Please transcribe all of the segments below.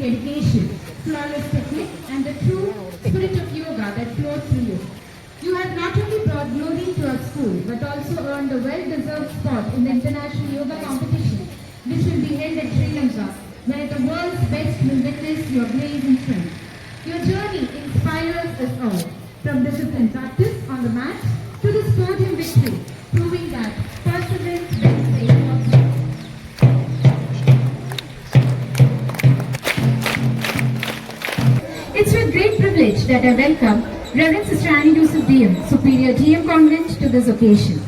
and dedication, flawless technique and the true spirit of yoga that flows through you. You have not only brought glory to our school but also earned a well-deserved spot in the International Yoga Competition which will be held at Sri Lanka where the world's best will witness your blaze and strength. Your journey inspires us all from disciplined practice on the mat to the podium privilege that I welcome Reverend Sister Annie Yusuf DM, Superior DM Convent to this occasion.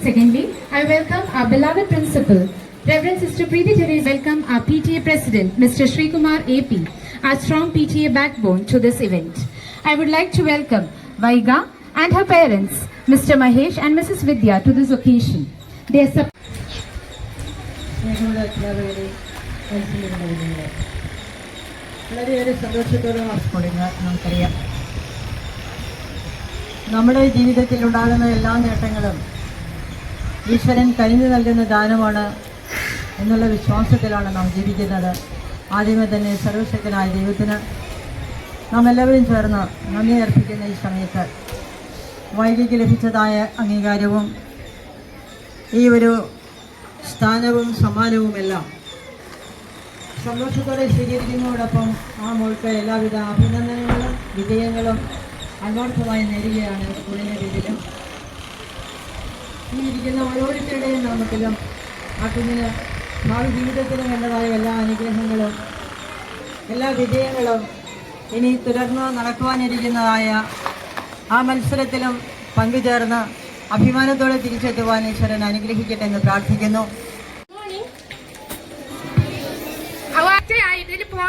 Secondly, I welcome our beloved principal, Reverend Sister Preeti Therese, welcome our PTA President, Mr. Sri Kumar AP, our strong PTA backbone to this event. I would like to welcome Vaiga and her parents, Mr. Mahesh and Mrs. Vidya to this occasion. They are വളരെയേറെ സന്തോഷത്തോടെ സ്കൂളിന് നമുക്കറിയാം. നമ്മുടെ ജീവിതത്തിൽ ഉണ്ടാകുന്ന എല്ലാ നേട്ടങ്ങളും ഈശ്വരൻ കനിഞ്ഞു നൽകുന്ന ദാനമാണ് എന്നുള്ള വിശ്വാസത്തിലാണ് നാം ജീവിക്കുന്നത്. ആദ്യമേ തന്നെ സർവശക്തനായ ദൈവത്തിന് നാം എല്ലാവരും ചേർന്ന് നന്ദി അർപ്പിക്കുന്ന ഈ സമയത്ത് വൈകിക്ക് ലഭിച്ചതായ അംഗീകാരവും ഈ ഒരു സ്ഥാനവും സമ്മാനവുമെല്ലാം സന്തോഷത്തോടെ സ്വീകരിക്കുന്നതോടൊപ്പം ആ മോൾക്ക് എല്ലാവിധ അഭിനന്ദനങ്ങളും വിജയങ്ങളും അന്വർത്ഥമായി നേരുകയാണ് സ്കൂളിന്റെ രീതിയിലും ഈ ഇരിക്കുന്ന ഓരോരുത്തരുടെയും നാമത്തിലും ആ കുഞ്ഞിന് ഭാവി ജീവിതത്തിന് വേണ്ടതായ എല്ലാ അനുഗ്രഹങ്ങളും എല്ലാ വിജയങ്ങളും ഇനി തുടർന്ന് നടക്കുവാനിരിക്കുന്നതായ ആ മത്സരത്തിലും പങ്കുചേർന്ന് അഭിമാനത്തോടെ തിരിച്ചെത്തുവാൻ ഈശ്വരൻ അനുഗ്രഹിക്കട്ടെ എന്ന് പ്രാർത്ഥിക്കുന്നു.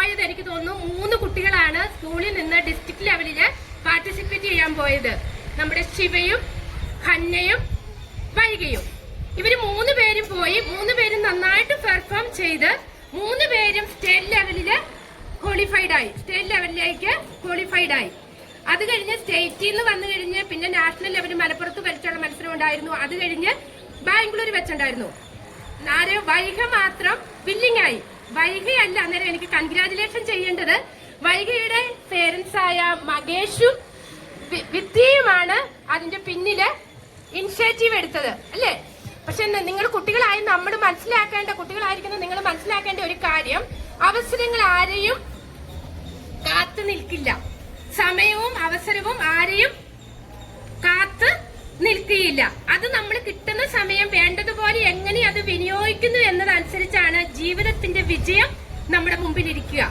പോയത് എനിക്ക് തോന്നുന്നു മൂന്ന് കുട്ടികളാണ് സ്കൂളിൽ നിന്ന് ഡിസ്ട്രിക്ട് ലെവലിൽ പാർട്ടിസിപ്പേറ്റ് ചെയ്യാൻ പോയത്. നമ്മുടെ ശിവയും ഹന്നയും വൈകയും. ഇവർ മൂന്ന് പേരും പോയി മൂന്ന് പേരും നന്നായിട്ട് പെർഫോം ചെയ്ത് മൂന്ന് പേരും സ്റ്റേറ്റ് ലെവലിൽ ക്വാളിഫൈഡ് ആയി. സ്റ്റേറ്റ് ലെവലിലേക്ക് ക്വാളിഫൈഡ് ആയി. അത് കഴിഞ്ഞ് സ്റ്റേറ്റിൽ നിന്ന് വന്നു കഴിഞ്ഞ് പിന്നെ നാഷണൽ ലെവലിൽ മലപ്പുറത്ത് വെച്ചുള്ള മത്സരം ഉണ്ടായിരുന്നു. അത് കഴിഞ്ഞ് ബാംഗ്ലൂർ വെച്ചുണ്ടായിരുന്നു. ആര് വൈക മാത്രം വില്ലിംഗ് ആയി. വൈഗയല്ല അന്നേരം എനിക്ക് കൺഗ്രാചുലേഷൻ ചെയ്യേണ്ടത്. വൈകയുടെ പേരൻസ് ആയ മകേഷും വിദ്യയുമാണ് അതിന്റെ പിന്നിൽ ഇനിഷ്യേറ്റീവ് എടുത്തത് അല്ലേ? പക്ഷെ നിങ്ങൾ കുട്ടികളായി നമ്മൾ മനസ്സിലാക്കേണ്ട കുട്ടികളായിരിക്കുന്ന നിങ്ങൾ മനസ്സിലാക്കേണ്ട ഒരു കാര്യം അവസരങ്ങൾ ആരെയും കാത്തു നിൽക്കില്ല. സമയവും അവസരവും ആരെയും നിൽക്കുകയില്ല. അത് നമ്മൾ കിട്ടുന്ന സമയം വേണ്ടതുപോലെ എങ്ങനെ അത് വിനിയോഗിക്കുന്നു എന്നതനുസരിച്ചാണ് ജീവിതത്തിന്റെ വിജയം നമ്മുടെ മുമ്പിൽ ഇരിക്കുക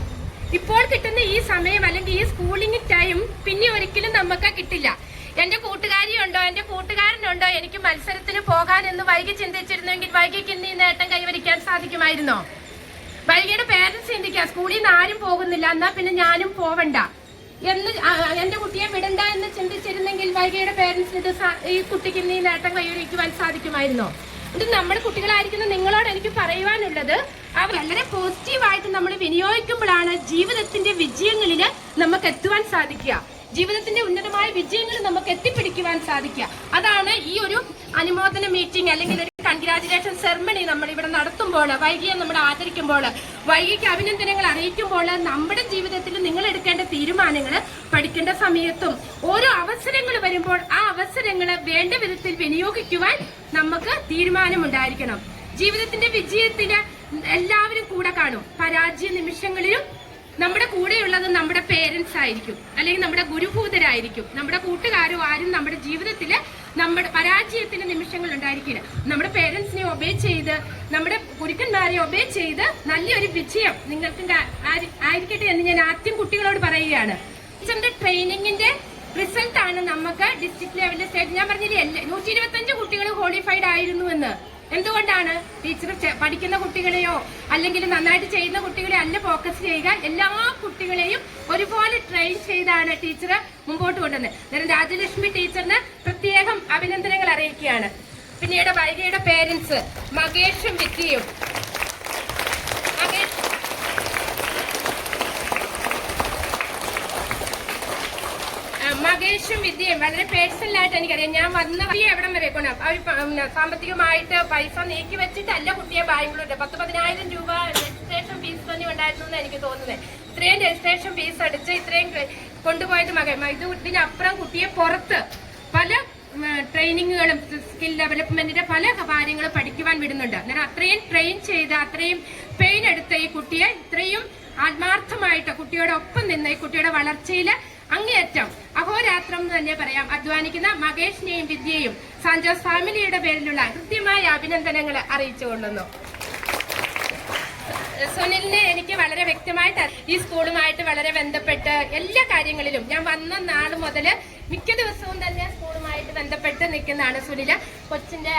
ഇപ്പോൾ കിട്ടുന്ന ഈ സമയം അല്ലെങ്കിൽ ഈ സ്കൂളിംഗ് ടൈം പിന്നെ ഒരിക്കലും നമുക്ക് കിട്ടില്ല. എന്റെ കൂട്ടുകാരിയുണ്ടോ എന്റെ കൂട്ടുകാരനുണ്ടോ എനിക്ക് മത്സരത്തിന് പോകാൻ എന്ന് വൈകി ചിന്തിച്ചിരുന്നെങ്കിൽ വൈകിക്ക് ഇന്ന് ഈ നേട്ടം കൈവരിക്കാൻ സാധിക്കുമായിരുന്നോ? വൈകിയുടെ പേരൻസ് ചിന്തിക്കുക സ്കൂളിൽ നിന്ന് ആരും പോകുന്നില്ല. എന്നാ പിന്നെ ഞാനും പോവണ്ട. എന്ന് എന്റെ കുട്ടിയെ വിടണ്ട എന്ന് ചിന്തിച്ചിരുന്നെങ്കിൽ വൈകിയുടെ പേരൻസിന് ഇത് ഈ കുട്ടിക്ക് ഇന്ന് ഈ നേട്ടം കൈവരിക്കുവാൻ സാധിക്കുമായിരുന്നോ? ഇത് നമ്മുടെ കുട്ടികളായിരിക്കുന്ന നിങ്ങളോട് എനിക്ക് പറയുവാനുള്ളത് ആ വളരെ പോസിറ്റീവായിട്ട് നമ്മൾ വിനിയോഗിക്കുമ്പോഴാണ് ജീവിതത്തിന്റെ വിജയങ്ങളിൽ നമുക്ക് എത്തുവാൻ സാധിക്കുക. ജീവിതത്തിന്റെ ഉന്നതമായ വിജയങ്ങൾ നമുക്ക് എത്തിപ്പിടിക്കുവാൻ സാധിക്കുക. അതാണ് ഈ ഒരു അനുമോദന മീറ്റിംഗ് അല്ലെങ്കിൽ ഒരു കൺഗ്രാചുലേഷൻ സെറമണി നമ്മൾ ഇവിടെ നടത്തുമ്പോൾ വൈകിയെ നമ്മൾ ആദരിക്കുമ്പോൾ വൈകിക്ക് അഭിനന്ദനങ്ങൾ അറിയിക്കുമ്പോൾ നമ്മുടെ ജീവിതത്തിൽ നിങ്ങൾ എടുക്കേണ്ട തീരുമാനങ്ങൾ പഠിക്കേണ്ട സമയത്തും ഓരോ അവസരങ്ങൾ വരുമ്പോൾ ആ അവസരങ്ങൾ വേണ്ട വിധത്തിൽ വിനിയോഗിക്കുവാൻ നമുക്ക് തീരുമാനമുണ്ടായിരിക്കണം. ജീവിതത്തിന്റെ വിജയത്തിന് എല്ലാവരും കൂടെ കാണും. പരാജയ നിമിഷങ്ങളിലും നമ്മുടെ കൂടെയുള്ളത് നമ്മുടെ പേരൻസ് ആയിരിക്കും. അല്ലെങ്കിൽ നമ്മുടെ ഗുരുഭൂതരായിരിക്കും. നമ്മുടെ കൂട്ടുകാരോ ആരും നമ്മുടെ ജീവിതത്തിൽ നമ്മുടെ പരാജയത്തിന്റെ നിമിഷങ്ങൾ ഉണ്ടായിരിക്കില്ല. നമ്മുടെ പേരൻസിനെ ഒബേ ചെയ്ത് നമ്മുടെ ഗുരുക്കന്മാരെ ഒബേ ചെയ്ത് നല്ലൊരു വിജയം നിങ്ങൾക്ക് ആയിരിക്കട്ടെ എന്ന് ഞാൻ ആദ്യം കുട്ടികളോട് പറയുകയാണ്. ട്രെയിനിങ്ങിന്റെ റിസൾട്ട് ആണ് നമുക്ക് ഡിസ്ട്രിക്ട് ലെവലിൽ സ്റ്റേറ്റ് ഞാൻ പറഞ്ഞില്ലേ നൂറ്റി ഇരുപത്തി അഞ്ച് കുട്ടികൾ ക്വാളിഫൈഡ് ആയിരുന്നു എന്ന്. എന്തുകൊണ്ടാണ് ടീച്ചർ പഠിക്കുന്ന കുട്ടികളെയോ അല്ലെങ്കിൽ നന്നായിട്ട് ചെയ്യുന്ന കുട്ടികളെ അല്ല ഫോക്കസ് ചെയ്യുക? എല്ലാ കുട്ടികളെയും ഒരുപോലെ ട്രെയിൻ ചെയ്താണ് ടീച്ചർ മുമ്പോട്ട് കൊണ്ടുവന്നത്. രാജലക്ഷ്മി ടീച്ചറിന് പ്രത്യേകം അഭിനന്ദനങ്ങൾ അറിയിക്കുകയാണ്. പിന്നീട് വൈകയുടെ പേരൻസ് മകേഷും വിദ്യയും മകേഷ് ആ, വിദ്യയും. വളരെ പേഴ്സണൽ ആയിട്ട് എനിക്കറിയാം. ഞാൻ വന്ന വഴി എവിടം വരെ കൊണ്ട് അവർ സാമ്പത്തികമായിട്ട് പൈസ നീക്കി വെച്ചിട്ടല്ല കുട്ടിയെ ബാംഗ്ലൂരിൽ പത്ത് പതിനായിരം രൂപ രജിസ്ട്രേഷൻ ഫീസ് തന്നെ ഉണ്ടായിരുന്നു എന്ന് എനിക്ക് തോന്നുന്നത് ഇത്രയും രജിസ്ട്രേഷൻ ഫീസ് അടിച്ച് ഇത്രയും കൊണ്ടുപോയത് മകൻ. ഇത് ഇതിനപ്പുറം കുട്ടിയെ പുറത്ത് പല ട്രെയിനിങ്ങുകളും സ്കിൽ ഡെവലപ്മെന്റിന്റെ പല കാര്യങ്ങളും പഠിക്കുവാൻ വിടുന്നുണ്ട്. അന്നേരം അത്രയും ട്രെയിൻ ചെയ്ത് അത്രയും പെയിൻ എടുത്ത ഈ കുട്ടിയെ ഇത്രയും ആത്മാർത്ഥമായിട്ട് കുട്ടിയോടൊപ്പം നിന്ന് ഈ കുട്ടിയുടെ വളർച്ചയിൽ അങ്ങേയറ്റം അഹോരാത്രം എന്ന് തന്നെ പറയാം. അധ്വാനിക്കുന്ന മകേഷിനെയും വിദ്യയും സഞ്ജോസ് ഫാമിലിയുടെ പേരിലുള്ള കൃത്യമായ അഭിനന്ദനങ്ങൾ അറിയിച്ചു അറിയിച്ചുകൊള്ളുന്നു സുനിലിനെ എനിക്ക് വളരെ വ്യക്തമായിട്ട് ഈ സ്കൂളുമായിട്ട് വളരെ ബന്ധപ്പെട്ട് എല്ലാ കാര്യങ്ങളിലും ഞാൻ വന്ന നാൾ മുതൽ മിക്ക ദിവസവും തന്നെ സ്കൂളുമായിട്ട് ബന്ധപ്പെട്ട് നിൽക്കുന്നതാണ് സുനിൽ കൊച്ചിന്റെ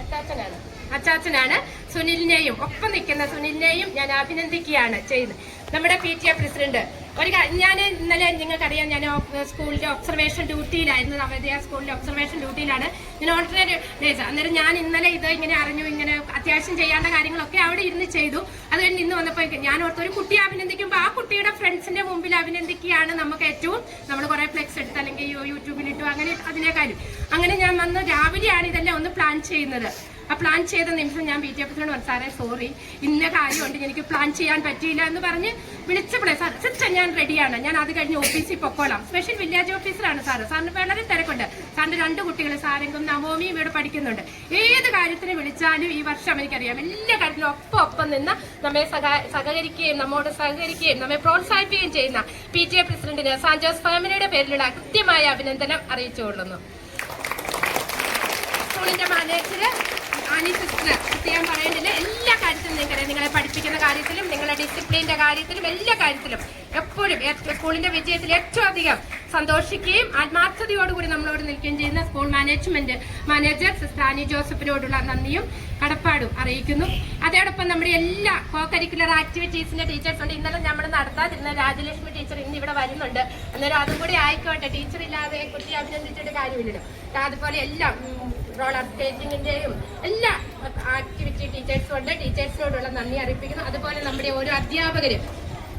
അച്ചാച്ചനാണ്. അച്ചാച്ചനാണ് സുനിലിനെയും ഒപ്പം നിൽക്കുന്ന സുനിലിനെയും ഞാൻ അഭിനന്ദിക്കുകയാണ് ചെയ്യുന്നത് നമ്മുടെ പി ടി എ പ്രസിഡന്റ് ഒരു ഞാൻ ഇന്നലെ നിങ്ങൾക്കറിയാം ഞാൻ സ്കൂളിന്റെ ഒബ്സർവേഷൻ ഡ്യൂട്ടിയിലായിരുന്നു നവോദയ സ്കൂളിന്റെ ഒബ്സർവേഷൻ ഡ്യൂട്ടിയിലാണ് ഞാൻ ഓൾട്ടർനേറ്റ് ഡേയ്സ് അന്നേരം ഞാൻ ഇന്നലെ ഇത് ഇങ്ങനെ അറിഞ്ഞു ഇങ്ങനെ അത്യാവശ്യം ചെയ്യേണ്ട കാര്യങ്ങളൊക്കെ അവിടെ ഇരുന്ന് ചെയ്തു. അത് കഴിഞ്ഞ് ഇന്ന് വന്നപ്പോൾ ഞാൻ ഓർത്ത് ഒരു കുട്ടിയെ അഭിനന്ദിക്കുമ്പോൾ ആ കുട്ടിയുടെ ഫ്രണ്ട്സിന്റെ മുമ്പിൽ അഭിനന്ദിക്കുകയാണ് നമുക്ക് ഏറ്റവും നമ്മൾ കുറേ ഫ്ലെക്സ് എടുത്ത് അല്ലെങ്കിൽ യൂട്യൂബിലിട്ടു അങ്ങനെ അതിനേക്കാളും. അങ്ങനെ ഞാൻ വന്ന് രാവിലെയാണ് ഇതെല്ലാം ഒന്ന് പ്ലാൻ ചെയ്യുന്നത്. ആ പ്ലാൻ ചെയ്ത നിമിഷം ഞാൻ ബി ജെ പിയോട് പറഞ്ഞു സാറേ സോറി ഇന്ന കാര്യമുണ്ട് എനിക്ക് പ്ലാൻ ചെയ്യാൻ പറ്റിയില്ല എന്ന് പറഞ്ഞ് വിളിച്ചപ്പോഴേ സാർ സിസ്റ്റർ ഞാൻ റെഡിയാണ് ഞാൻ അത് കഴിഞ്ഞ് ഓഫീസിൽ പൊക്കോളാം. സ്പെഷ്യൽ വില്ലേജ് ഓഫീസറാണ് സാറ്. സാറിന് വളരെ തിരക്കുണ്ട്. സാറിന്റെ രണ്ട് കുട്ടികൾ സാരെങ്കും നവോമിയും ഇവിടെ പഠിക്കുന്നുണ്ട്. ഏത് കാര്യത്തിന് വിളിച്ചാലും ഈ വർഷം എനിക്കറിയാം. എല്ലാ കാര്യത്തിലും ഒപ്പം ഒപ്പം നിന്ന് നമ്മെ സഹാ- സഹകരിക്കുകയും നമ്മോട് സഹകരിക്കുകയും നമ്മെ പ്രോത്സാഹിപ്പിക്കുകയും ചെയ്യുന്ന പി ടി എ പ്രസിഡന്റിന് സാഞ്ചോസ് ഫാമിലിയുടെ പേരിലുള്ള കൃത്യമായ അഭിനന്ദനം അറിയിച്ചുകൊള്ളുന്നു. സ്കൂളിന്റെ മാനേജര് ആനി സിസ്റ്റർ ഞാൻ പറയേണ്ടതില്ല എല്ലാ കാര്യത്തിലും നിങ്ങളെ നിങ്ങളെ പഠിപ്പിക്കുന്ന കാര്യത്തിലും നിങ്ങളുടെ ഡിസിപ്ലിന്റെ കാര്യത്തിലും എല്ലാ കാര്യത്തിലും എപ്പോഴും സ്കൂളിന്റെ വിജയത്തിൽ ഏറ്റവും അധികം സന്തോഷിക്കുകയും ആത്മാർത്ഥതയോടുകൂടി നമ്മളോട് നിൽക്കുകയും ചെയ്യുന്ന school management manager sister Annie ജോസഫിനോടുള്ള നന്ദിയും കടപ്പാടും അറിയിക്കുന്നു. അതോടൊപ്പം നമ്മുടെ എല്ലാ കോ കരിക്കുലർ ആക്ടിവിറ്റീസിന്റെ ടീച്ചേഴ്സ് ഉണ്ട്. ഇന്നലെ നമ്മൾ നടത്താതിരുന്ന രാജലക്ഷ്മി ടീച്ചർ ഇന്ന് ഇവിടെ വരുന്നുണ്ട്. അന്നേരം അതും കൂടി ആയിക്കോട്ടെ. ടീച്ചർ ഇല്ലാതെ കുട്ടി അഭിനന്ദിച്ചിട്ട് കാര്യമില്ലല്ലോ. അതുപോലെ എല്ലാം റോളർ സ്കേറ്റിങ്ങിന്റെയും എല്ലാ ആക്ടിവിറ്റി ടീച്ചേഴ്സോട് ടീച്ചേഴ്സിനോടുള്ള നന്ദി അറിയിപ്പിക്കുന്നു. അതുപോലെ നമ്മുടെ ഓരോ അധ്യാപകരും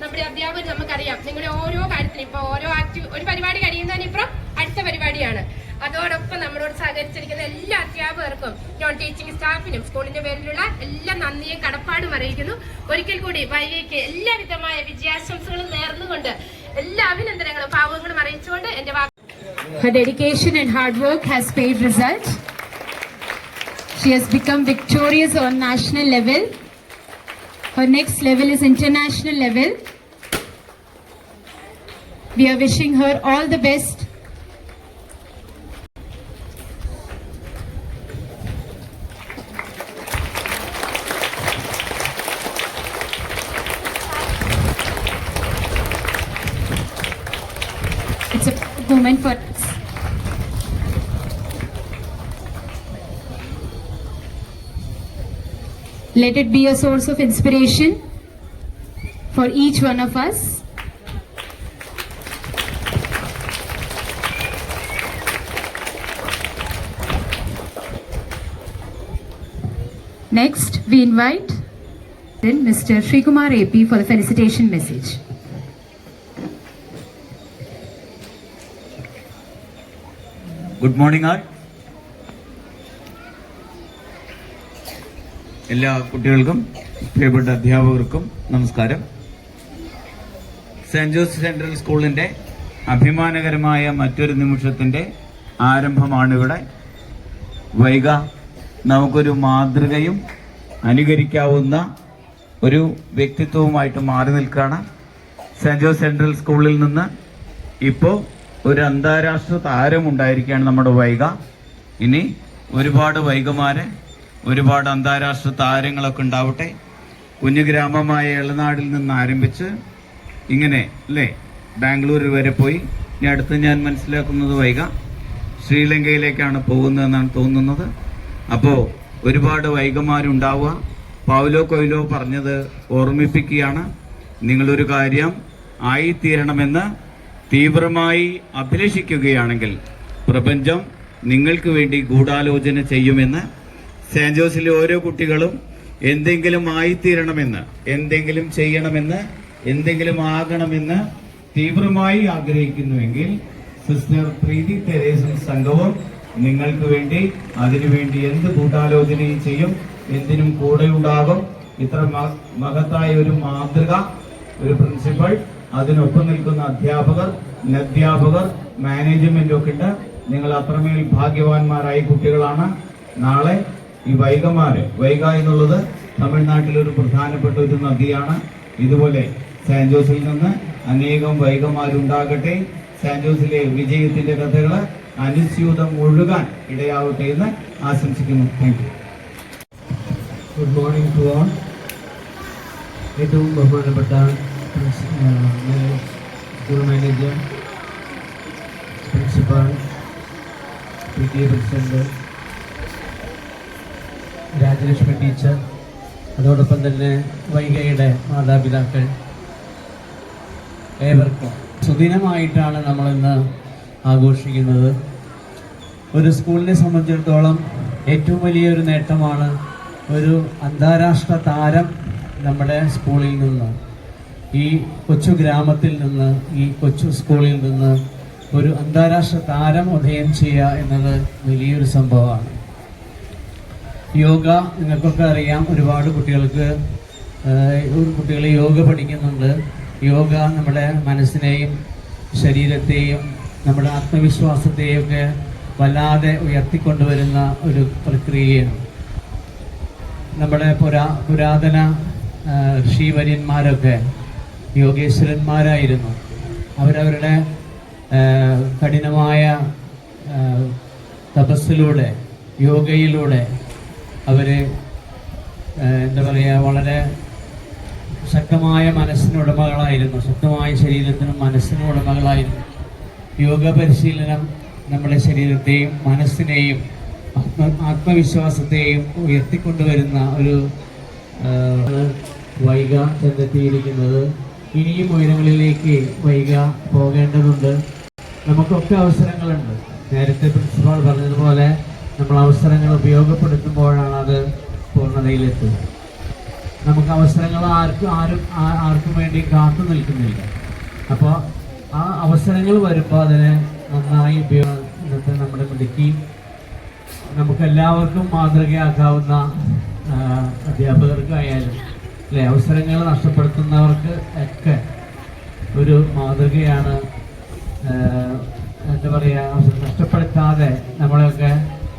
നമ്മുടെ അധ്യാപകർ നമുക്കറിയാം. നിങ്ങളുടെ ഓരോ കാര്യത്തിനും ഇപ്പൊ ഓരോ ആക്ടിവ് ഒരു പരിപാടി കഴിയുന്നതിനിപ്പുറം അടുത്ത പരിപാടിയാണ്. അതോടൊപ്പം നമ്മളോട് സഹകരിച്ചിരിക്കുന്ന എല്ലാ അധ്യാപകർക്കും നോൺ ടീച്ചിങ് സ്റ്റാഫിനും സ്കൂളിന്റെ പേരിലുള്ള എല്ലാ നന്ദിയും കടപ്പാടും അറിയിക്കുന്നു. ഒരിക്കൽ കൂടി വൈകിക്ക് എല്ലാവിധമായ വിജയാശംസകളും നേർന്നുകൊണ്ട് എല്ലാ അഭിനന്ദനങ്ങളും ഭാവങ്ങളും അറിയിച്ചുകൊണ്ട് എന്റെ വാക്ക് Her dedication and hard work has result. She has become victorious on national level. Her next level is international level. We are wishing her all the best. It's a proud moment for us. Let it be a source of inspiration for each one of us. Next, we invite then Mr. Srikumar AP for the felicitation message. Good morning, all. എല്ലാ കുട്ടികൾക്കും പ്രിയപ്പെട്ട അധ്യാപകർക്കും നമസ്കാരം. Saint Joseph central സ്കൂളിന്റെ അഭിമാനകരമായ മറ്റൊരു നിമിഷത്തിന്റെ ആരംഭമാണിവിടെ. വൈക നമുക്കൊരു മാതൃകയും അനുകരിക്കാവുന്ന ഒരു വ്യക്തിത്വവുമായിട്ട് മാറി നിൽക്കുകയാണ് സെന്റ് ജോസ് സെൻട്രൽ സ്കൂളിൽ നിന്ന്. ഇപ്പോൾ ഒരു അന്താരാഷ്ട്ര താരമുണ്ടായിരിക്കുകയാണ് നമ്മുടെ വൈക. ഇനി ഒരുപാട് വൈഗമാരെ ഒരുപാട് അന്താരാഷ്ട്ര താരങ്ങളൊക്കെ ഉണ്ടാവട്ടെ. കുഞ്ഞു ഗ്രാമമായ എളനാടിൽ നിന്ന് ആരംഭിച്ച് ഇങ്ങനെ അല്ലേ? ബാംഗ്ലൂർ വരെ പോയി. ഇനി അടുത്ത് ഞാൻ മനസ്സിലാക്കുന്നത് വൈക. ശ്രീലങ്കയിലേക്കാണ് പോകുന്നതെന്നാണ് തോന്നുന്നത്. അപ്പോൾ ഒരുപാട് വൈകമാരുണ്ടാവുക പൗലോ കൊയിലോ പറഞ്ഞത് ഓർമ്മിപ്പിക്കുകയാണ്. നിങ്ങളൊരു കാര്യം ആയിത്തീരണമെന്ന് തീവ്രമായി അഭിലഷിക്കുകയാണെങ്കിൽ പ്രപഞ്ചം നിങ്ങൾക്ക് വേണ്ടി ഗൂഢാലോചന ചെയ്യുമെന്ന് സെന്റ് ജോസിലെ ഓരോ കുട്ടികളും എന്തെങ്കിലും ആയിത്തീരണമെന്ന് എന്തെങ്കിലും ചെയ്യണമെന്ന് എന്തെങ്കിലും ആകണമെന്ന് തീവ്രമായി ആഗ്രഹിക്കുന്നുവെങ്കിൽ സിസ്റ്റർ പ്രീതി തെരേസും സംഘവും നിങ്ങൾക്ക് വേണ്ടി അതിനുവേണ്ടി എന്ത് കൂട്ടാലോചനയും ചെയ്യും എന്തിനും കൂടെ ഉണ്ടാകും. ഇത്ര മഹത്തായ ഒരു മാതൃക ഒരു പ്രിൻസിപ്പൾ അതിനൊപ്പം നിൽക്കുന്ന അധ്യാപകർ അധ്യാപകർ മാനേജ്മെന്റ് ഒക്കെ ഉണ്ട്. നിങ്ങൾ അത്രമേൽ ഭാഗ്യവാന്മാരായ കുട്ടികളാണ്. നാളെ ഈ വൈകമാര് വൈക എന്നുള്ളത് തമിഴ്നാട്ടിലെ ഒരു പ്രധാനപ്പെട്ട ഒരു നദിയാണ്. ഇതുപോലെ സാൻ ജോസിൽ നിന്ന് അനേകം വൈകമാരുണ്ടാകട്ടെ സാൻ ജോസിലെ വിജയത്തിന്റെ കഥകൾ അനുസ്യൂതം ഒഴുകാൻ ഇടയാവട്ടെ എന്ന് ആശംസിക്കുന്നു. Thank you good morning to all ഏറ്റവും ബഹുമാനപ്പെട്ട school manager principal P T A president Rajalakshmi teacher അതോടൊപ്പം തന്നെ വൈകയുടെ മാതാപിതാക്കൾ ഏവർക്കും സുദിനമായിട്ടാണ് നമ്മളിന്ന് ആഘോഷിക്കുന്നത്. ഒരു സ്കൂളിനെ സംബന്ധിച്ചിടത്തോളം ഏറ്റവും വലിയൊരു നേട്ടമാണ് ഒരു അന്താരാഷ്ട്ര താരം നമ്മുടെ സ്കൂളിൽ നിന്ന്. ഈ കൊച്ചു ഗ്രാമത്തിൽ നിന്ന് ഈ കൊച്ചു സ്കൂളിൽ നിന്ന് ഒരു അന്താരാഷ്ട്ര താരം ഉദയം ചെയ്യുക എന്നത് വലിയൊരു സംഭവമാണ്. യോഗ നിങ്ങൾക്കൊക്കെ അറിയാം. ഒരുപാട് കുട്ടികൾക്ക് കുട്ടികൾ യോഗ പഠിക്കുന്നുണ്ട്. യോഗ നമ്മുടെ മനസ്സിനെയും ശരീരത്തെയും നമ്മുടെ ആത്മവിശ്വാസത്തെയും ഒക്കെ വല്ലാതെ ഉയർത്തിക്കൊണ്ടുവരുന്ന ഒരു പ്രക്രിയയാണ്. നമ്മുടെ പുരാ പുരാതന ഋഷിവര്യന്മാരൊക്കെ യോഗേശ്വരന്മാരായിരുന്നു. അവരവരുടെ കഠിനമായ തപസ്സിലൂടെ യോഗയിലൂടെ അവർ എന്താ പറയുക വളരെ ശക്തമായ മനസ്സിനുടമകളായിരുന്നു ശക്തമായ ശരീരത്തിനും മനസ്സിനും ഉടമകളായിരുന്നു. യോഗ പരിശീലനം നമ്മുടെ ശരീരത്തെയും മനസ്സിനെയും ആത്മ ആത്മവിശ്വാസത്തെയും ഉയർത്തിക്കൊണ്ടുവരുന്ന ഒരു വൈക ചെന്നെത്തിയിരിക്കുന്നത് ഇനിയും ഉയരങ്ങളിലേക്ക് വൈക പോകേണ്ടതുണ്ട്. നമുക്കൊക്കെ അവസരങ്ങളുണ്ട്. നേരത്തെ പ്രിൻസിപ്പാൾ പറഞ്ഞതുപോലെ നമ്മൾ അവസരങ്ങൾ ഉപയോഗപ്പെടുത്തുമ്പോഴാണ് അത് പൂർണതയിലെത്തുന്നത് നമുക്ക് അവസരങ്ങൾ ആർക്കും ആരും ആർക്കും വേണ്ടി കാത്തു നിൽക്കുന്നില്ല. അപ്പോൾ ആ അവസരങ്ങൾ വരുമ്പോൾ അതിനെ നന്നായി ഉപയോഗ നമ്മുടെ മിടുക്കി നമുക്ക് എല്ലാവർക്കും മാതൃകയാക്കാവുന്ന അധ്യാപകർക്കായാലും അല്ലെ അവസരങ്ങൾ നഷ്ടപ്പെടുത്തുന്നവർക്ക് ഒക്കെ ഒരു മാതൃകയാണ് എന്താ പറയുക നഷ്ടപ്പെടുത്താതെ നമ്മളെയൊക്കെ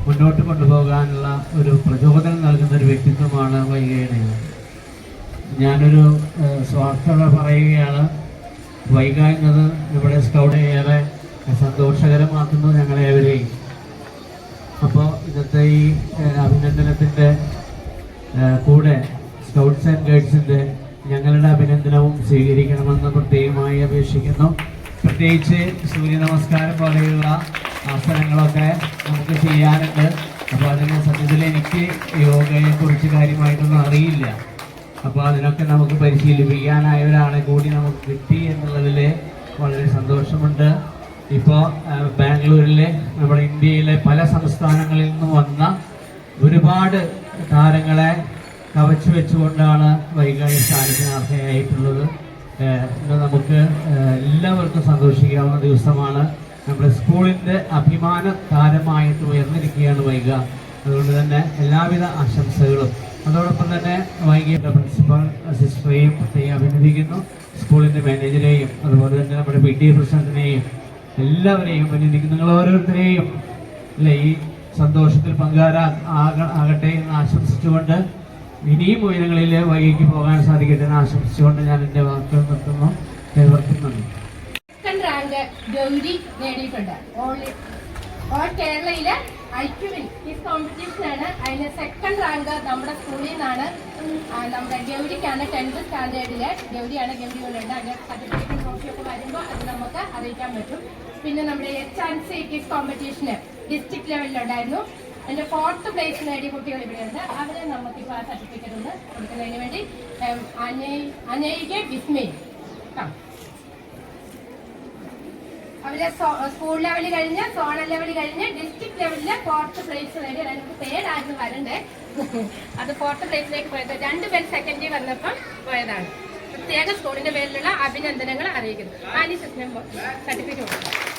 മുന്നോട്ട് കൊണ്ടുപോകാനുള്ള ഒരു പ്രചോദനം നൽകുന്ന ഒരു വ്യക്തിത്വമാണ് വൈകയുടേത് ഞാനൊരു സ്വാർത്ഥത പറയുകയാണ്. വൈക എന്നത് ഇവിടെ സ്കൗട്ട് ഏറെ സന്തോഷകരമാക്കുന്നു ഞങ്ങളേവരെയും അപ്പോൾ ഇന്നത്തെ ഈ അഭിനന്ദനത്തിന്റെ കൂടെ സ്കൗട്ട്സ് ആൻഡ് ഗൈഡ്സിന്റെ ഞങ്ങളുടെ അഭിനന്ദനവും സ്വീകരിക്കണമെന്ന് പ്രത്യേകമായി അപേക്ഷിക്കുന്നു. പ്രത്യേകിച്ച് സൂര്യ നമസ്കാരം പോലെയുള്ള ആസനങ്ങളൊക്കെ നമുക്ക് ചെയ്യാനുണ്ട്. അപ്പോൾ അതിന് സത്യത്തിൽ എനിക്ക് യോഗയെക്കുറിച്ച് കാര്യമായിട്ടൊന്നും അറിയില്ല. അപ്പോൾ അതിനൊക്കെ നമുക്ക് പരിശീലിപ്പിക്കാനായ ഒരാളെ കൂടി നമുക്ക് കിട്ടി എന്നുള്ളതിൽ വളരെ സന്തോഷമുണ്ട്. ഇപ്പോൾ ബാംഗ്ലൂരിലെ നമ്മുടെ ഇന്ത്യയിലെ പല സംസ്ഥാനങ്ങളിൽ നിന്നും വന്ന ഒരുപാട് താരങ്ങളെ കവച്ചു വെച്ചുകൊണ്ടാണ് വൈകാരിക സ്ഥാനത്തിന് അർഹയായിട്ടുള്ളത് നമുക്ക് എല്ലാവർക്കും സന്തോഷിക്കാവുന്ന ദിവസമാണ്. നമ്മുടെ സ്കൂളിന്റെ അഭിമാന താരമായിട്ട് ഉയർന്നിരിക്കുകയാണ് വൈക. അതുകൊണ്ട് തന്നെ എല്ലാവിധ ആശംസകളും. അതോടൊപ്പം തന്നെ വൈകിട്ട് പ്രിൻസിപ്പൽ സിസ്റ്ററെയും പ്രത്യേകം അഭിനന്ദിക്കുന്നു. സ്കൂളിന്റെ മാനേജരെയും അതുപോലെ തന്നെ നമ്മുടെ പി ടി പ്രസിഡന്റിനെയും എല്ലാവരെയും അഭിനന്ദിക്കുന്നു. നിങ്ങൾ ഓരോരുത്തരെയും അല്ലെ ഈ സന്തോഷത്തിൽ പങ്കാരാ ആക- ആകട്ടെ എന്ന് ആശംസിച്ചുകൊണ്ട് ഇനിയും ഉയരങ്ങളിൽ വൈകിക്ക് പോകാൻ സാധിക്കട്ടെ എന്ന് ആശംസിച്ചുകൊണ്ട് ഞാൻ എന്റെ വാക്കുകൾ നിർത്തുന്നു. ഏവർക്കും റാങ്ക് ഗൗരി നേടിയിട്ടുണ്ട്. ഓൺലി ഓൾ കേരളയിലെ ഐക്യുവിൻ ഈ കോമ്പറ്റീഷനാണ്. അതിന് സെക്കൻഡ് റാങ്ക് നമ്മുടെ സ്കൂളിൽ നിന്നാണ് നമ്മുടെ ഗൗരിക്കാണ് ടെൻത്ത് സ്റ്റാൻഡേർഡിൽ ഗൗരിയാണ് ഗൗരി കൊണ്ടുണ്ട് സർട്ടിഫിക്കറ്റും ട്രോഫിയൊക്കെ വരുമ്പോൾ അത് നമുക്ക് അറിയിക്കാൻ പറ്റും. പിന്നെ നമ്മുടെ എച്ച് ആൻഡ് സി കിസ് കോമ്പറ്റീഷന് ഡിസ്ട്രിക്ട് ലെവലിലുണ്ടായിരുന്നു അതിന്റെ ഫോർത്ത് പ്ലേസ് നേടിയ കുട്ടികൾ ഇവിടെയുണ്ട്. അവരെ നമുക്കിപ്പോൾ ആ സർട്ടിഫിക്കറ്റ് ഒന്ന് കൊടുക്കുന്നതിന് വേണ്ടി അനേ അനയ് അനയിക വിസ്മയും ആ അവർ സ്കൂൾ ലെവൽ കഴിഞ്ഞ് സോണൽ ലെവൽ കഴിഞ്ഞ് ഡിസ്ട്രിക്ട് ലെവലിൽ ഫോർത്ത് പ്ലേസ് നേടി അതിനകത്ത് പേരായിരുന്നു വരണ്ടേ. അത് ഫോർത്ത് പ്ലേസിലേക്ക് പോയത്. സെക്കൻഡ് സെക്കൻഡിൽ വന്നപ്പം പോയതാണ്. പ്രത്യേക സ്കൂളിന്റെ പേരിലുള്ള അഭിനന്ദനങ്ങൾ അറിയിക്കുന്നു. ആനി സിസ്റ്റം സർട്ടിഫിക്കറ്റ് കൊടുക്കും.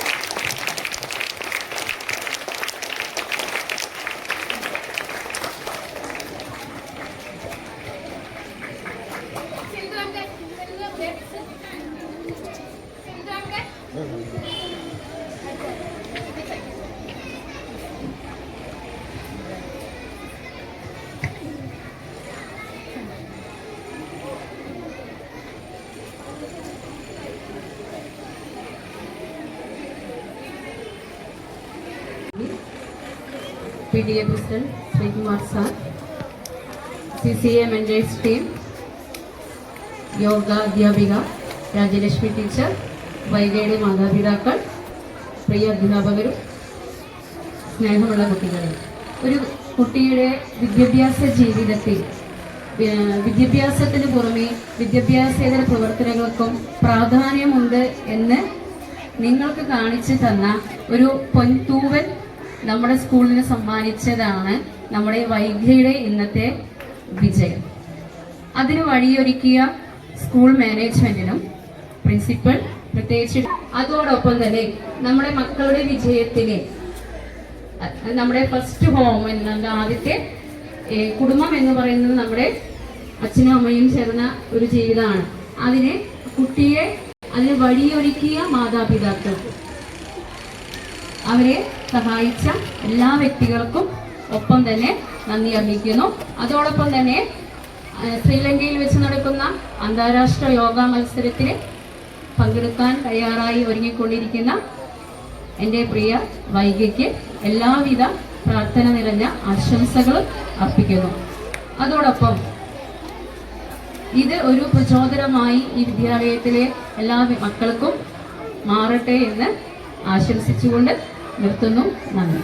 P T A president Sreekumar sir C C A mentors team yoga അധ്യാപിക രാജലക്ഷ്മി ടീച്ചർ വൈകയുടെ മാതാപിതാക്കൾ പ്രിയ അധ്യാപകരും സ്നേഹമുള്ള കുട്ടികളെ. ഒരു കുട്ടിയുടെ വിദ്യാഭ്യാസ ജീവിതത്തിൽ വിദ്യാഭ്യാസത്തിന് പുറമെ വിദ്യാഭ്യാസേതര പ്രവർത്തനങ്ങൾക്കും പ്രാധാന്യമുണ്ട് എന്ന് നിങ്ങൾക്ക് കാണിച്ചു തന്ന ഒരു പൊൻതൂവൽ നമ്മുടെ സ്കൂളിന് സമ്മാനിച്ചതാണ് നമ്മുടെ വൈദ്യയുടെ ഇന്നത്തെ വിജയം. അതിന് വഴിയൊരുക്കിയ സ്കൂൾ മാനേജ്മെന്റിനും പ്രിൻസിപ്പൽ പ്രത്യേകിച്ച് അതോടൊപ്പം തന്നെ നമ്മുടെ മക്കളുടെ വിജയത്തിന് നമ്മുടെ ഫസ്റ്റ് ഹോം എന്ന ആദ്യത്തെ കുടുംബം എന്ന് പറയുന്നത് നമ്മുടെ അച്ഛനും അമ്മയും ചേർന്ന ഒരു ജീവിതമാണ്. അതിനെ കുട്ടിയെ അതിന് വഴിയൊരുക്കിയ മാതാപിതാക്കൾ. അവരെ സഹായിച്ച എല്ലാ വ്യക്തികൾക്കും ഒപ്പം തന്നെ നന്ദി അറിയിക്കുന്നു അതോടൊപ്പം തന്നെ ശ്രീലങ്കയിൽ വെച്ച് നടക്കുന്ന അന്താരാഷ്ട്ര യോഗ മത്സരത്തിൽ പങ്കെടുക്കാൻ തയ്യാറായി ഒരുങ്ങിക്കൊണ്ടിരിക്കുന്ന എന്റെ പ്രിയ വൈകയ്ക്ക് എല്ലാവിധ പ്രാർത്ഥന നിറഞ്ഞ ആശംസകളും അർപ്പിക്കുന്നു. അതോടൊപ്പം ഇത് ഒരു പ്രചോദനമായി ഈ വിദ്യാലയത്തിലെ എല്ലാ മക്കൾക്കും മാറട്ടെ എന്ന് ആശംസിച്ചുകൊണ്ട് നിർത്തുന്നു നന്ദി.